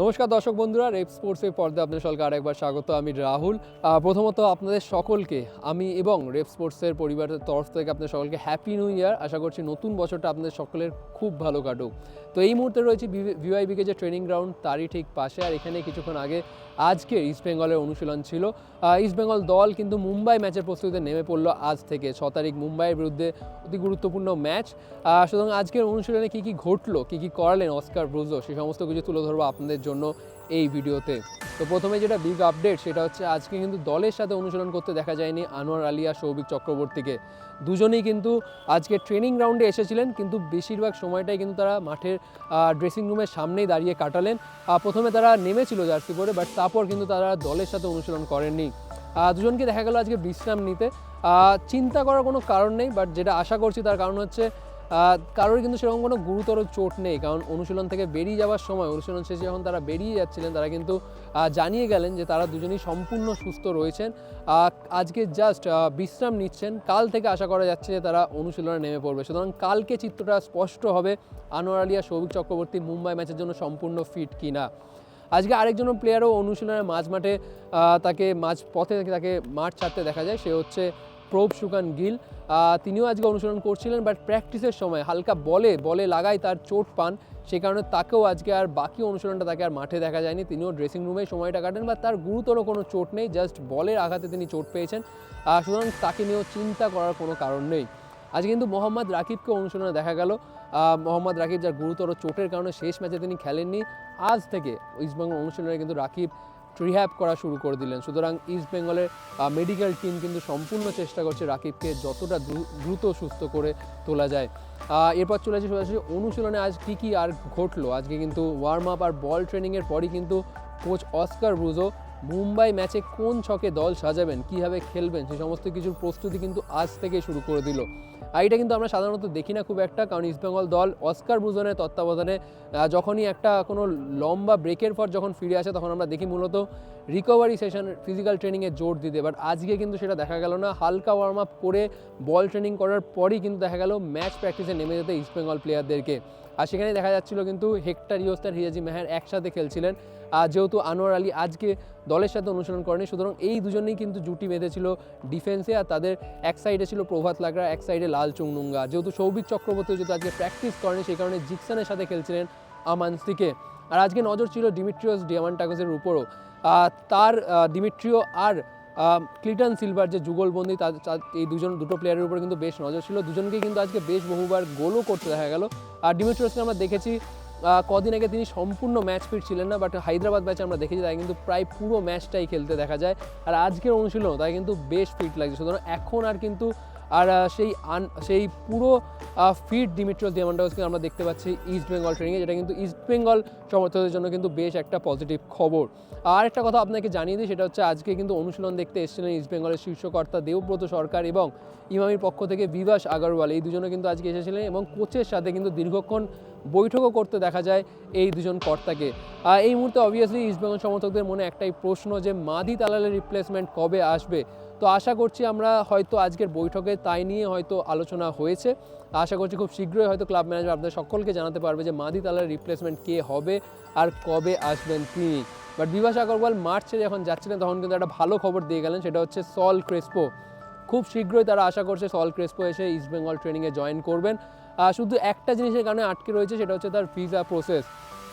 নমস্কার দর্শক বন্ধুরা, রেপ স্পোর্টসের পর্দে আপনাদের সকলকে আরেকবার স্বাগত। আমি রাহুল। প্রথমত আপনাদের সকলকে, আমি এবং রেপ স্পোর্টসের পরিবারের তরফ থেকে আপনাদের সকলকে হ্যাপি নিউ ইয়ার আশা করছি নতুন বছরটা আপনাদের সকলের খুব ভালো কাটুক। তো এই মুহূর্তে রয়েছে ভিওআইবিকে যে ট্রেনিং গ্রাউন্ড, তারই ঠিক পাশে। আর এখানে কিছুক্ষণ আগে আজকে ইস্ট বেঙ্গলের অনুশীলন ছিল। ইস্ট বেঙ্গল দল কিন্তু মুম্বাই ম্যাচের প্রস্তুতিতে নেমে পড়ল আজ থেকে ছ তারিখ মুম্বাইয়ের বিরুদ্ধে অতি গুরুত্বপূর্ণ ম্যাচ। সুতরাং আজকের অনুশীলনে কী কী ঘটলো, কী কী করালেন অস্কার ব্রুজো, সে সমস্ত কিছু তুলে ধরবো আপনাদের জন্য এই ভিডিওতে। তো প্রথমে যেটা বিগ আপডেট সেটা হচ্ছে আজকে কিন্তু দলের সাথে অনুশীলন করতে দেখা যায়নি আনোয়ার আলিয়া সৌভিক চক্রবর্তীকে। দুজনেই কিন্তু আজকে ট্রেনিং গ্রাউন্ডে এসেছিলেন, কিন্তু বেশিরভাগ সময়টাই কিন্তু তারা মাঠের ড্রেসিং রুমের সামনেই দাঁড়িয়ে কাটালেন। প্রথমে তারা নেমেছিল জার্সি পরে বাট তারপর কিন্তু তারা দলের সাথে অনুশীলন করেননি। দুজনকে দেখা গেল আজকে বিশ্রাম নিতে। চিন্তা করার কোনো কারণ নেই বাট যেটা আশা করছি তার কারণ হচ্ছে কারোর কিন্তু সেরকম কোনো গুরুতর চোট নেই, কারণ অনুশীলন থেকে বেরিয়ে যাওয়ার সময়, অনুশীলন শেষে যখন তারা বেরিয়ে যাচ্ছিলেন, তারা কিন্তু জানিয়ে গেলেন যে তারা দুজনেই সম্পূর্ণ সুস্থ রয়েছেন। আজকে জাস্ট বিশ্রাম নিচ্ছেন। কাল থেকে আশা করা যাচ্ছে যে তারা অনুশীলনে নেমে পড়বে। সুতরাং কালকে চিত্রটা স্পষ্ট হবে আনোয়ার আলিয়া, সৌভিক চক্রবর্তী মুম্বাই ম্যাচের জন্য সম্পূর্ণ ফিট কিনা। আজকে আরেকজন প্লেয়ারও অনুশীলনের মাঝ মাঠে তাকে মাঝ পথে তাকে মাঠ ছাড়তে দেখা যায়, সে হচ্ছে প্রভ সুকান গিল। তিনিও আজকে অনুশীলন করছিলেন বাট প্র্যাকটিসের সময় হালকা বলে বলে লাগাই তার চোট পান। সেই কারণে তাকেও আজকে আর বাকি অনুশীলনটা তাকে আর মাঠে দেখা যায়নি। তিনিও ড্রেসিং রুমে সময়টা কাটেন বা তার গুরুতর কোনো চোট নেই জাস্ট বলের আঘাতে তিনি চোট পেয়েছেন। সুতরাং তাকে নিয়েও চিন্তা করার কোনো কারণ নেই। আজ কিন্তু মোহাম্মদ রাকিবকে অনুশীলনে দেখা গেল। মোহাম্মদ রাকিব যার গুরুতর চোটের কারণে শেষ ম্যাচে তিনি খেলেননি, আজ থেকে ইস্টবেঙ্গল অনুশীলনে কিন্তু রাকিব রিহ্যাব করা শুরু করে দিলেন। সুতরাং ইস্ট বেঙ্গলের মেডিকেল টিম কিন্তু সম্পূর্ণ চেষ্টা করছে রাকিবকে যতটা দ্রুত সুস্থ করে তোলা যায়। এরপর চলে আসে সরাসরি অনুশীলনে আজ কী কী আর ঘটলো? আজকে কিন্তু ওয়ার্ম আপ আর বল ট্রেনিংয়ের পরই কিন্তু কোচ অস্কার ব্রুজো মুম্বাই ম্যাচে কোন ছকে দল সাজাবেন, কীভাবে খেলবেন সেই সমস্ত কিছুর প্রস্তুতি কিন্তু আজ থেকে শুরু করে দিল। আর এটা কিন্তু আমরা সাধারণত দেখি না খুব একটা, কারণ ইস্টবেঙ্গল দল অস্কার ব্রুজনের তত্ত্বাবধানে যখনই একটা কোনো লম্বা ব্রেকের পর যখন ফিরে আসে, তখন আমরা দেখি মূলত রিকভারি সেশন ফিজিক্যাল ট্রেনিংয়ে জোর দিতে। বাট আজকে কিন্তু সেটা দেখা গেল না। হালকা ওয়ার্ম আপ করে বল ট্রেনিং করার পরই কিন্তু দেখা গেল ম্যাচ প্র্যাকটিসে নেমে যেতে ইস্টবেঙ্গল প্লেয়ারদেরকে আর সেখানে দেখা যাচ্ছিল কিন্তু হেক্টর ইয়োস্তার হিয়াজি মেহার একসাথে খেলছিলেন। আর যেহেতু আনোয়ার আলী আজকে দলের সাথে অনুসরণ করেনি, সুতরাং এই দুজনেই কিন্তু জুটি বেঁধেছিল ডিফেন্সে আর তাদের এক সাইডে ছিল প্রভাত লাগরা এক সাইডে লাল চুংনুঙ্গা। যেহেতু সৌভিক চক্রবর্তী যেহেতু আজকে প্র্যাকটিস করেনি, সেই কারণে জিকসনের সাথে খেলছিলেন আমানস্তিকে আর আজকে নজর ছিল ডিমিট্রিওস ডিয়ামান্টাকসের উপরও। তার ডিমিট্রিও আর ক্লিটন সিলভার যে যুগলবন্দি এই দুজন দুটো প্লেয়ারের উপর কিন্তু বেশ নজর ছিল। দুজনকেই কিন্তু আজকে বেশ বহুবার গোলও করতে দেখা গেল। আর ডিমিট্রোসকে আমরা দেখেছি কদিন আগে তিনি সম্পূর্ণ ম্যাচ ফিট ছিলেন না বাট হায়দ্রাবাদ ম্যাচে আমরা দেখেছি, তাই কিন্তু প্রায় পুরো ম্যাচটাই খেলতে দেখা যায়। আর আজকের অনুশীলন তাই কিন্তু বেশ ফিট লাগছে। সুতরাং এখন আর কিন্তু আর সেই আন, সেই পুরো ফিট ডিমিট্রিয়াস কিন্তু আমরা দেখতে পাচ্ছি ইস্ট বেঙ্গল ট্রেনিংয়ে যেটা কিন্তু ইস্ট বেঙ্গল সমর্থকদের জন্য কিন্তু বেশ একটা পজিটিভ খবর। আর একটা কথা আপনাকে জানিয়ে দিই, সেটা হচ্ছে আজকে কিন্তু অনুশীলন দেখতে এসেছিলেন ইস্ট বেঙ্গলের শীর্ষকর্তা দেবব্রত সরকার এবং ইমামির পক্ষ থেকে বিভাস আগরওয়াল। এই দুজনে কিন্তু আজকে এসেছিলেন এবং কোচের সাথে কিন্তু দীর্ঘক্ষণ বৈঠকও করতে দেখা যায় এই দুজন কর্তাকে। এই মুহূর্তে অবভিয়াসলি ইস্টবেঙ্গল সমর্থকদের মনে একটাই প্রশ্ন যে মাদি তালালের রিপ্লেসমেন্ট কবে আসবে? তো আশা করছি আমরা হয়তো আজকের বৈঠকে তাই নিয়ে হয়তো আলোচনা হয়েছে। আশা করছি খুব শীঘ্রই হয়তো ক্লাব ম্যানেজার আপনাদের সকলকে জানাতে পারবে যে মাদি তালার রিপ্লেসমেন্ট কে হবে আর কবে আসবেন তিনি। বাট বিভাস আগরওয়াল মার্চে যখন যাচ্ছিলেন তখন কিন্তু একটা ভালো খবর দিয়ে গেলেন, সেটা হচ্ছে সল ক্রেসপো। খুব শীঘ্রই তারা আশা করছে সল ক্রেসপো এসে ইস্টবেঙ্গল ট্রেনিংয়ে জয়েন করবেন। শুধু একটা জিনিসের কারণে আটকে রয়েছে, সেটা হচ্ছে তার ভিসা প্রসেস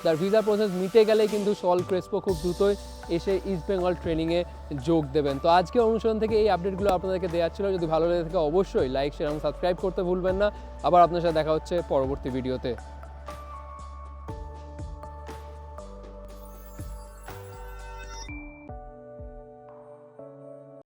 তার ভিসা প্রসেস মিটে গেলে কিন্তু সল ক্রেসপো খুব দ্রুতই এসে ইস্ট বেঙ্গল ট্রেনিংয়ে যোগ দেবেন। তো আজকে অনুষ্ঠান থেকে এই আপডেটগুলো আপনাদেরকে দেওয়া ছিল। যদি ভালো লেগে থাকে অবশ্যই লাইক শেয়ার এবং সাবস্ক্রাইব করতে ভুলবেন না। আবার আপনার সাথে দেখা হচ্ছে পরবর্তী ভিডিওতে